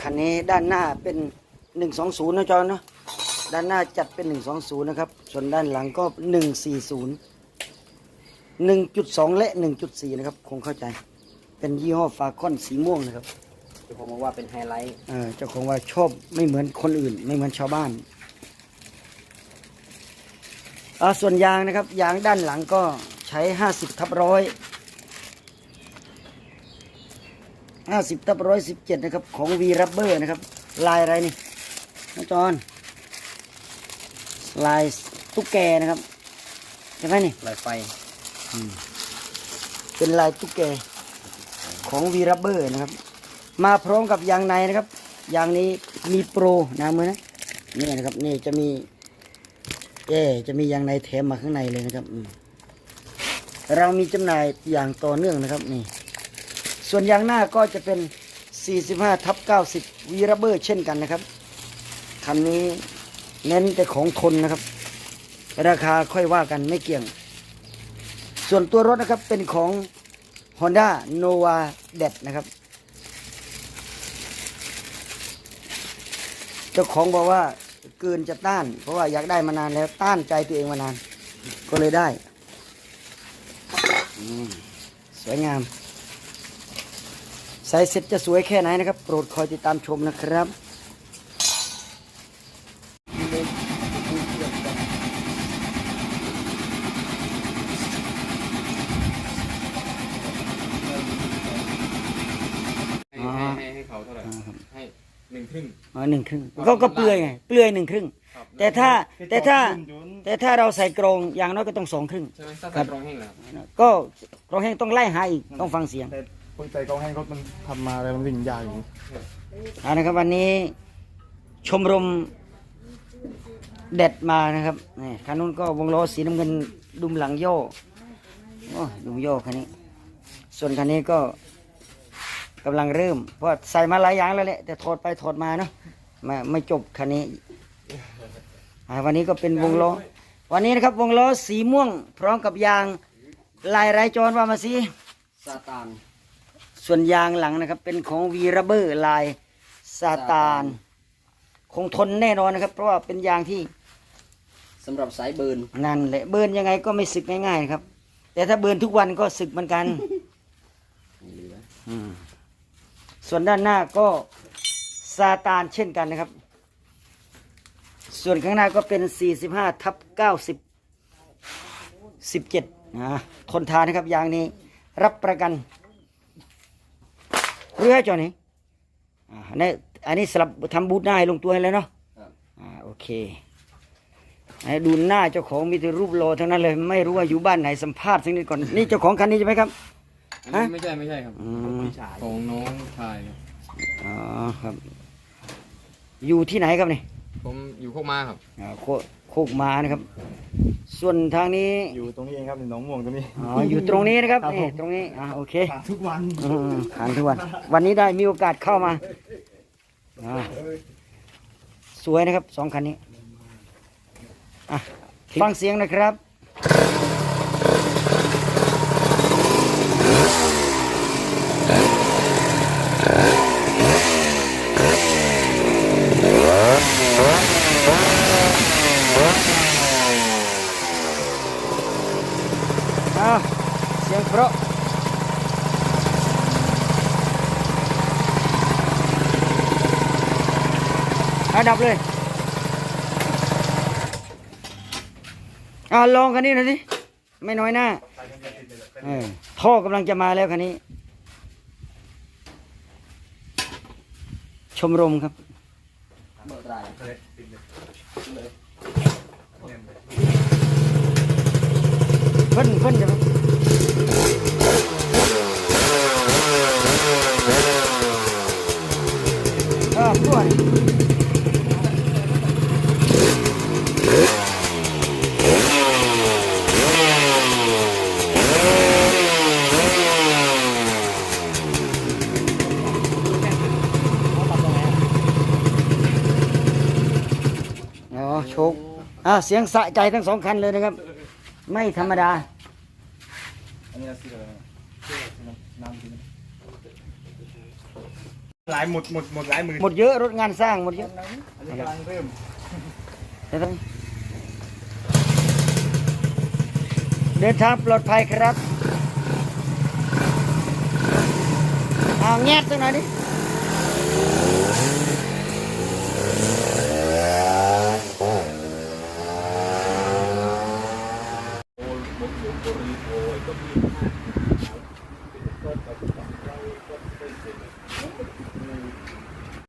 คันนี้ด้านหน้าเป็น 120 นะจอนเนาะด้านหน้าจัดเป็น 120 นะครับ ส่วนด้านหลังก็ 140 1.2 และ 1.4 นะครับ คงเข้าใจ เป็นยี่ห้อฟาคอนสีม่วงนะครับคือผมบอกว่าเป็นไฮไลท์เออเจ้าของว่าชอบไม่เหมือนคนอื่น ไม่เหมือนชาวบ้านอ่าส่วนยางนะครับ ยางด้านหลังก็ใช้ 50ทับร้อย 50ทับร้อยสิบเจ็ดนะครับ ของวีรับเบอร์นะครับ ลายอะไรนี่น้องจอนลายตุ๊กแกนะครับใช่ไหมนี่ลายไฟเป็นลายตุ๊กแกของวีรับเบอร์นะครับ มาพร้อมกับยางในนะครับยางนี้มีโปรนะมือนะนี่นะครับนี่จะมีเอ๊จะมียางในแถมมาข้างในเลยนะครับอืมเรามีจำหน่ายอย่างต่อเนื่องนะครับนี่ ส่วนยางหน้าก็จะเป็น 45ทับ90 วีรับเบอร์เช่นกันนะครับ คันนี้เน้นแต่ของทนนะครับ ราคาค่อยว่ากันไม่เกี่ยง ส่วนตัวรถนะครับเป็นของ Honda Nova d e d นะครับ เจ้าของบอกว่าเกินจะต้าน เพราะว่าอยากได้มานานแล้วต้านใจตัวเองมานาน ก็เลยได้ สวยงาม ใส่เสร็จจะสวยแค่ไหนนะครับ โปรดคอยติดตามชมนะครับให้ให้ให้ให้เขาเท่าไหร่ให้หนึ่งครึ่งอ๋อหนึ่งครึ่งก็ก็เปลือยไงเปลือยหนึ่งครึ่งครับแต่ถ้าแต่ถ้าแต่ถ้าเราใส่กรงอย่างน้อยก็ต้องสองครึ่งใช่ไหมถ้าใส่กรองแห้งแล้วก็กรงแห้งต้องไล่หาอีกต้องฟังเสียง แต่คนใจกองให้รถมันทำมาอะไรมันวิ่งยากอยู่เอานะครับวันนี้ชมรมเด็ดมานะครับนี่คันนู้นก็วงล้อสีน้ำเงินดุมหลังโย่โอ้ยดุมโย่คันนี้ ส่วนคันนี้ก็กำลังเริ่ม เพราะใส่มาหลายอย่างแล้วแหละแต่ถอดไปถอดมาเนาะไม่ไม่จบคันนี้อ่าวันนี้ก็เป็นวงล้อ วันนี้นะครับวงล้อสีม่วง พร้อมกับยางลายไรจรว่ามาสิซาตาน ส่วนยางหลังนะครับ เป็นของวีรเบอร์ลายซาตาน คงทนแน่นอนนะครับ เพราะว่าเป็นยางที่สำหรับสายเบิร์นนั่นแหละเบิร์นยังไงก็ไม่สึกง่ายๆนะครับ แต่ถ้าเบิร์นทุกวันก็สึกเหมือนกันไม่เหลืออืมส่วนด้านหน้าก็ซาตานเช่นกันนะครับ ส่วนข้างหน้าก็เป็น 45ทับ90 17นะทนทานนะครับยางนี้ รับประกัน เรือจอนี่อ่าอันนี้อันนี้สลับทำบูทหน้าให้ลงตัวให้แล้วเนาะครับอ่าโอเคให้ดูหน้าเจ้าของมีแต่รูปโลทั้งนั้นเลย ไม่รู้ว่าอยู่บ้านไหนสัมภาษณ์สักนิดก่อนนี่เจ้าของคันนี้ใช่ไหมครับอันฮะนี้ไม่ใช่ไม่ใช่ครับอืมของน้องชายครับอ๋อครับ อยู่ที่ไหนครับนี่ผมอยู่โคกมาครับอ่าโคโคกมานะครับ ส่วนทางนี้อยู่ตรงนี้เองครับในหนองม่วงตรงนี้ อ๋ออยู่ตรงนี้นะครับครับนี่ผมตรงนี้อ่าโอเคผ่านทุกวันอืมผ่านทุกวัน วันนี้ได้มีโอกาสเข้ามาอ่าสวยนะครับสองคันนี้อะฟังเสียงนะครับ อ้าวเสียงเพราะ เอาดับเลยอ่าลองคันนี้หน่อยสิไม่น้อยหน้าเออท่อกำลังจะมาแล้วคันนี้ ชมรมครับเพิ่นเพิ่นจะเออตัวนี่ อ๋อโชคอ่าเสียงสะใจทั้งสองคันเลยนะครับ ไม่ธรรมดา อันนี้สีอะไรนะน้ำสีหลายหมดหมดหมดหลายหมื่นหมดเยอะรถงานสร้างหมดเยอะอันนี้กำลังเริ่มเดี๋ยวต้องเดินทางปลอดภัยครับเอาแงบสักหน่อยดิ โอ้